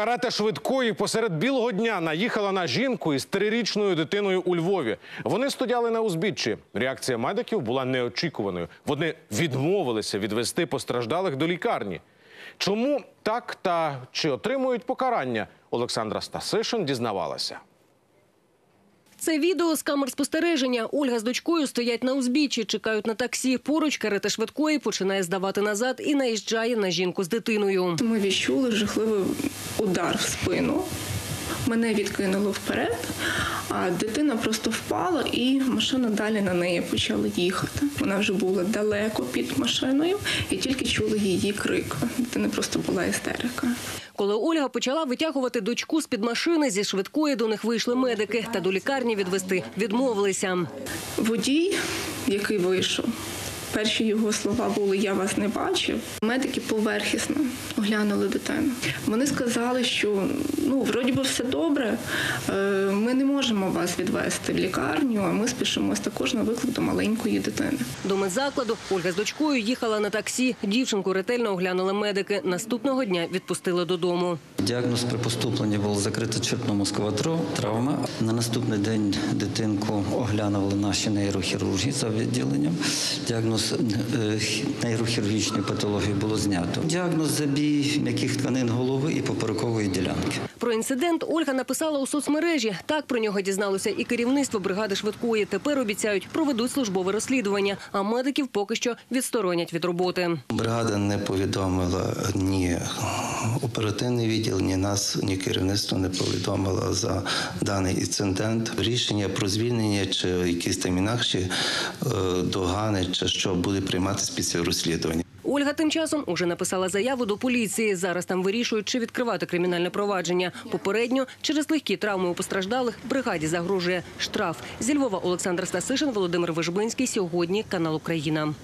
Карета швидкої посеред білого дня наїхала на жінку із трирічною дитиною у Львові. Вони стояли на узбіччі. Реакція медиків була неочікуваною. Вони відмовилися відвести постраждалих до лікарні. Чому так та чи отримують покарання? Олександра Стасишин дізнавалася. Це відео з камер спостереження. Ольга з дочкою стоять на узбіччі, чекають на таксі. Поруч карета швидкої починає здавати назад і наїжджає на жінку з дитиною. Ми відчули жахливий удар в спину. Мене відкинуло вперед, а дитина просто впала, і машина далі на неї почала їхати. Вона вже була далеко під машиною, і тільки чули її крик. Дитина просто була істерика. Коли Ольга почала витягувати дочку з під машини, зі швидкої до них вийшли медики та до лікарні відвести відмовилися. Водій, який вийшов, перші його слова були Я вас не бачив. Медики поверхісно оглянули дитину. Вони сказали, що ну, вроді би все добре, е, ми не можемо вас відвести в лікарню, а ми спішимось також на виклик до маленької дитини. До медзакладу Ольга з дочкою їхала на таксі. Дівчинку ретельно оглянули медики. Наступного дня відпустили додому. Діагноз при поступленні був закрита черепно-мозкова травма. На наступний день дитинку оглянули наші нейрохірурги за відділенням. Діагноз е, нейрохірургічної патології було знято. Діагноз забій м'яких тканин голови і поперекової ділянки. Про інцидент Ольга написала у соцмережі. Так про нього дізналося і керівництво бригади швидкої. Тепер обіцяють проведуть службове розслідування, а медиків поки що відсторонять від роботи. Бригада не повідомила ні оперативний відділ, ні нас, ні керівництво не повідомило за даний інцидент. Рішення про звільнення чи якісь там інакші е, догани, чи що буде прийматися після розслідування. Ольга тим часом уже написала заяву до поліції. Зараз там вирішують, чи відкривати кримінальне провадження. Попередньо через легкі травми у постраждалих бригаді загрожує штраф. Зі Львова Олександр Стасишин, Володимир Вижбинський. Сьогодні канал Україна.